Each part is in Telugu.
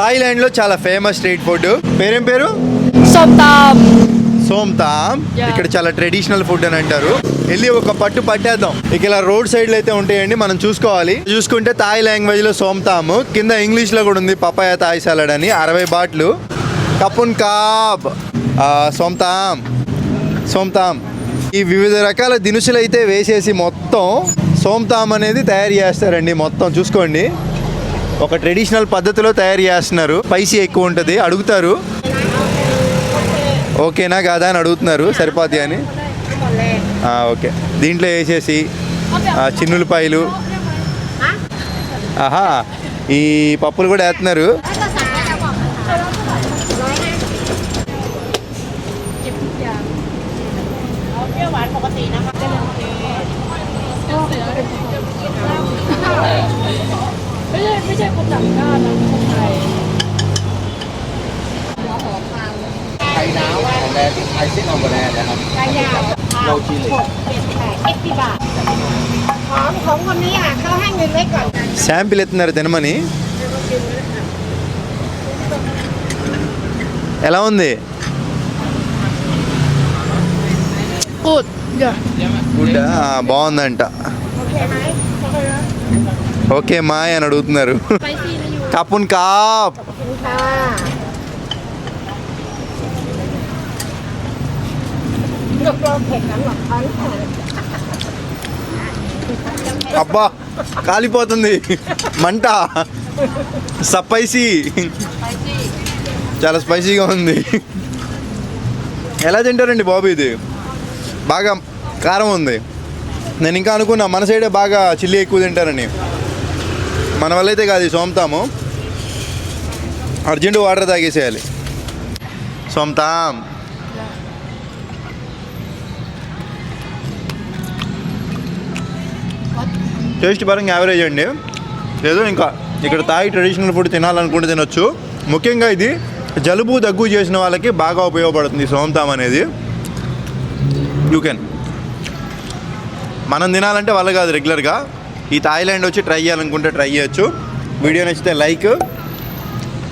థాయిలాండ్లో చాలా ఫేమస్ స్ట్రీట్ ఫుడ్. పేరేం పేరు? సోమ్తామ్ సోమ్తామ్ ఇక్కడ చాలా ట్రెడిషనల్ ఫుడ్ అని అంటారు. వెళ్ళి ఒక పట్టు పట్టేద్దాం. ఇక ఇలా రోడ్ సైడ్ అయితే ఉంటాయండి మనం చూసుకోవాలి. చూసుకుంటే థాయ్ లాంగ్వేజ్లో సోమ్తామ్ కింద ఇంగ్లీష్లో కూడా ఉంది పపాయ థాయ్ సలాడ్ అని అరవై బాట్లు. కపున్ కాబ్. సోమ్తామ్ సోమ్తామ్ ఈ వివిధ రకాల దినుసులు అయితే వేసేసి మొత్తం సోమ్తామ్ అనేది తయారు చేస్తారండి మొత్తం చూసుకోండి. ఒక ట్రెడిషనల్ పద్ధతిలో తయారు చేస్తున్నారు. స్పైసీ ఎక్కువ ఉంటుంది. అడుగుతారు. ఓకేనా కాదా అని అడుగుతున్నారు. సరిపోద్ది అని. ఓకే. దీంట్లో వేసేసి చిన్నులపాయలు. ఆహా ఈ పప్పులు కూడా వేస్తున్నారు. หอมของคนนี้อ่ะเขาให้เงินไว้ก่อน శాంపిల్ ఎత్తున్నారు తినమని ఎలా ఉందిำกูดเดี๋ยว గుడ్ బాగుందంట ఓకే ఓకే మా అని అడుగుతున్నారు. కపున్ కాప్. అబ్బా కాలిపోతుంది. మంట. స్పైసీ. చాలా స్పైసీగా ఉంది. ఎలా తింటారండి బాబు ఇది? బాగా కారం ఉంది. నేను ఇంకా అనుకున్నా మన సైడే బాగా చిల్లి ఎక్కువ తింటారని. మన వల్ల అయితే కాదు సోమతాము అర్జెంట్ వాటర్ తాగేసేయాలి. సోమతాం టేస్ట్ పరంగా యావరేజ్ అండి. లేదు ఇంకా ఇక్కడ తాగి ట్రెడిషనల్ ఫుడ్ తినాలనుకుంటే తినొచ్చు. ముఖ్యంగా ఇది జలుబు దగ్గు చేసిన వాళ్ళకి బాగా ఉపయోగపడుతుంది సోమతాం అనేది. యూ కెన్ మనం తినాలంటే వాళ్ళ కాదు రెగ్యులర్గా ఈ థాయిలాండ్ వచ్చి ట్రై చేయాలనుకుంటే ట్రై చేయొచ్చు. వీడియో నచ్చితే లైక్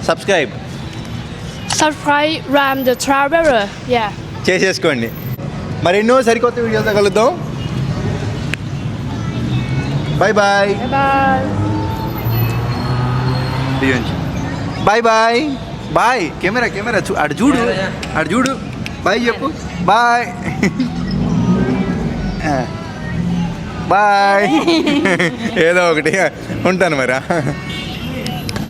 సబ్స్క్రైబ్. Traveler. Yeah. చేసేసుకోండి. మరి ఎన్నో సరికొత్త వీడియోతో కలుద్దాం. Bye bye bye bye bye camera camera చూ అటు చూడు. అటు చూడు. బాయ్ చెప్పు. Bye bye. ఏదో ఒకటి. ఉంటాను మరి.